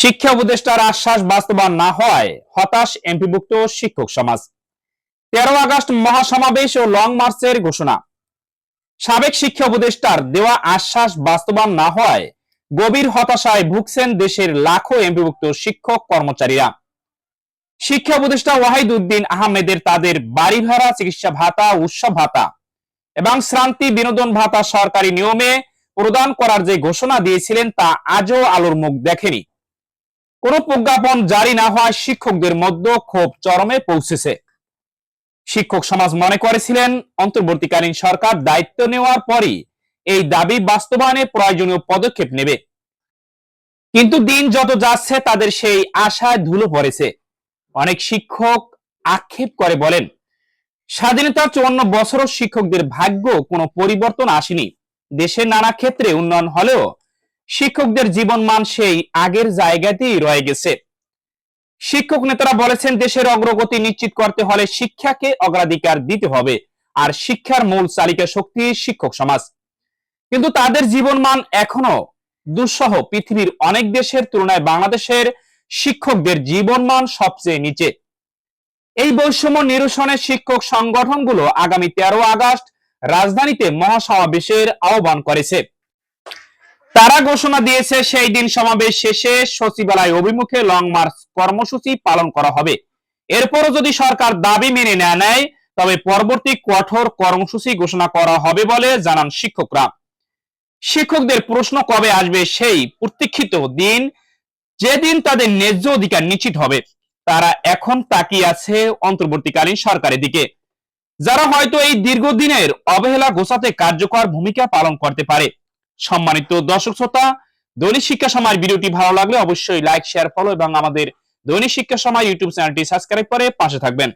শিক্ষা উপদেষ্টার আশ্বাস বাস্তবায়ন না হওয়ায় হতাশ এমপিভুক্ত শিক্ষক সমাজ। তেরো আগস্ট মহাসমাবেশ ও লং মার্চের ঘোষণা। সাবেক শিক্ষা উপদেষ্টার দেওয়া আশ্বাস বাস্তবায়ন না হওয়ায় গভীর হতাশায় ভুগছেন দেশের লাখো এমপিভুক্ত শিক্ষক কর্মচারীরা। শিক্ষা উপদেষ্টা ওয়াহিদ উদ্দিন আহমেদের তাদের বাড়ি ভাড়া, চিকিৎসা ভাতা, উৎসব ভাতা এবং শ্রান্তি বিনোদন ভাতা সরকারি নিয়মে প্রদান করার যে ঘোষণা দিয়েছিলেন তা আজও আলোর মুখ দেখেনি। কোন প্রজ্ঞাপন জারি না হওয়ায় শিক্ষকদের মধ্যে ক্ষোভ চরমে পৌঁছেছে। শিক্ষক সমাজ মনে করেছিলেন, অন্তর্বর্তীকালীন সরকার দায়িত্ব নেওয়ার পরই এই দাবি বাস্তবায়নে প্রয়োজনীয় পদক্ষেপ নেবে। কিন্তু দিন যত যাচ্ছে, তাদের সেই আশায় ধুলো পড়েছে। অনেক শিক্ষক আক্ষেপ করে বলেন স্বাধীনতার চুয়ান্ন বছরও শিক্ষকদের ভাগ্য কোনো পরিবর্তন আসেনি। দেশের নানা ক্ষেত্রে উন্নয়ন হলেও শিক্ষকদের জীবন মান সেই আগের জায়গাতেই রয়ে গেছে। শিক্ষক নেতারা বলেছেন, দেশের অগ্রগতি নিশ্চিত করতে হলে শিক্ষাকে অগ্রাধিকার দিতে হবে, আর শিক্ষার মূল চালিকা শক্তি শিক্ষক সমাজ। কিন্তু তাদের জীবন মান এখনও দুঃসহ। পৃথিবীর অনেক দেশের তুলনায় বাংলাদেশের শিক্ষকদের জীবন মান সবচেয়ে নিচে। এই বৈষম্য নিরসনে শিক্ষক সংগঠনগুলো আগামী তেরো আগস্ট রাজধানীতে মহাসমাবেশের আহ্বান করেছে। তারা ঘোষণা দিয়েছে সেই দিন সমাবেশ শেষে সচিবালয় অভিমুখে লং মার্চ কর্মসূচি পালন করা হবে। এরপরও যদি সরকার দাবি মেনে না নেয়, তবে পরবর্তী কঠোর কর্মসূচি ঘোষণা করা হবে বলে জানান শিক্ষকরা। শিক্ষকদের প্রশ্ন কবে আসবে সেই প্রতীক্ষিত দিন, যেদিন তাদের ন্যায্য অধিকার নিশ্চিত হবে, তারা এখন তাকিয়ে আছে অন্তর্বর্তীকালীন সরকারের দিকে। যারা হয়তো এই দীর্ঘদিনের অবহেলা গোছাতে কার্যকর ভূমিকা পালন করতে পারে সম্মানিত দর্শক শ্রোতা, দৈনিক শিক্ষা সময় ভিডিওটি ভালো লাগলে অবশ্যই লাইক শেয়ার ফলো এবং আমাদের দৈনিক শিক্ষা সময় ইউটিউব চ্যানেলটি সাবস্ক্রাইব করে পাশে থাকবেন।